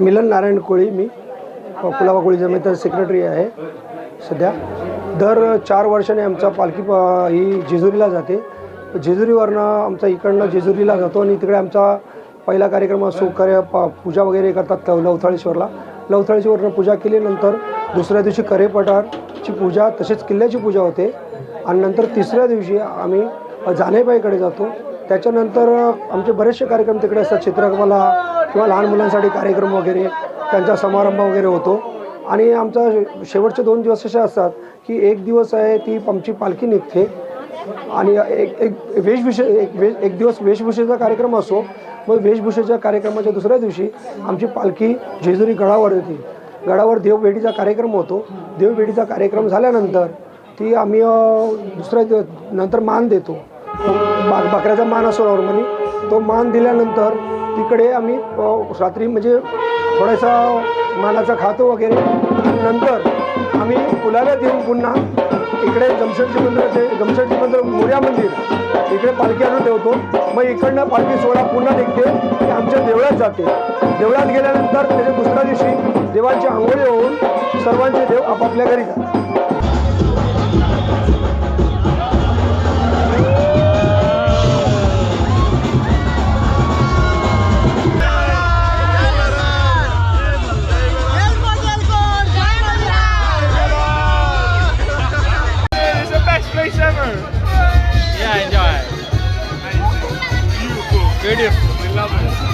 मिलन नारायण कोळी मी. कुलाबा कोळी जमेचा सेक्रेटरी आहे. सध्या. दर चार वर्षाने आमचा पालखी प- ही जेजुरीला जाते. जेजुरीवरनं आमचा इकडनं जेजुरीला जातो आणि तिकडे आमचा पहिला कार्यक्रम असो कार्य प पूजा वगैरे करतात लवथाळेश्वरला. लवथाळेश्वरनं पूजा केल्यानंतर दुसऱ्या दिवशी करेपठारची पूजा तसेच किल्ल्याची पूजा होते. आणि नंतर तिसऱ्या दिवशी आम्ही जानेबाईकडे जातो. त्याच्यानंतर आमचे बरेचसे कार्यक्रम तिकडे असतात चित्रकला किंवा लहान मुलांसाठी कार्यक्रम वगैरे त्यांचा समारंभ वगैरे होतो. आणि आमचा शेवटचे दोन दिवस असे असतात की एक दिवस आहे ती आमची पालखी निघते. आणि एक एक वेशभूषे एक वे एक दिवस वेशभूषेचा कार्यक्रम असो मग वेशभूषेच्या कार्यक्रमाच्या दुसऱ्या दिवशी आमची पालखी जेजुरी गडावर येते. गडावर देवभेटीचा कार्यक्रम होतो. देवभेटीचा कार्यक्रम झाल्यानंतर ती आम्ही दुसऱ्या दिव नंतर मान देतो. बा बकऱ्याचा मान असतो नॉर्मली. तो मान दिल्यानंतर तिकडे आम्ही रात्री म्हणजे थोडासा मानाचा खातो वगैरे. नंतर आम्ही फुलाला देऊन पुन्हा इकडे जमशेदजी मंदिर ते मंदिर मोर्या मंदिर इकडे पालखी आणून ठेवतो मग इकडनं पालखी सोहळा पुन्हा निघते ते आमच्या देवळात जाते. देवळात गेल्यानंतर त्याच्या दुसऱ्या दिवशी देवांची आंघोळी होऊन सर्वांचे देव आपापल्या घरी जातात. Ever. Yeah, enjoy. Beautiful. Beautiful. We love it.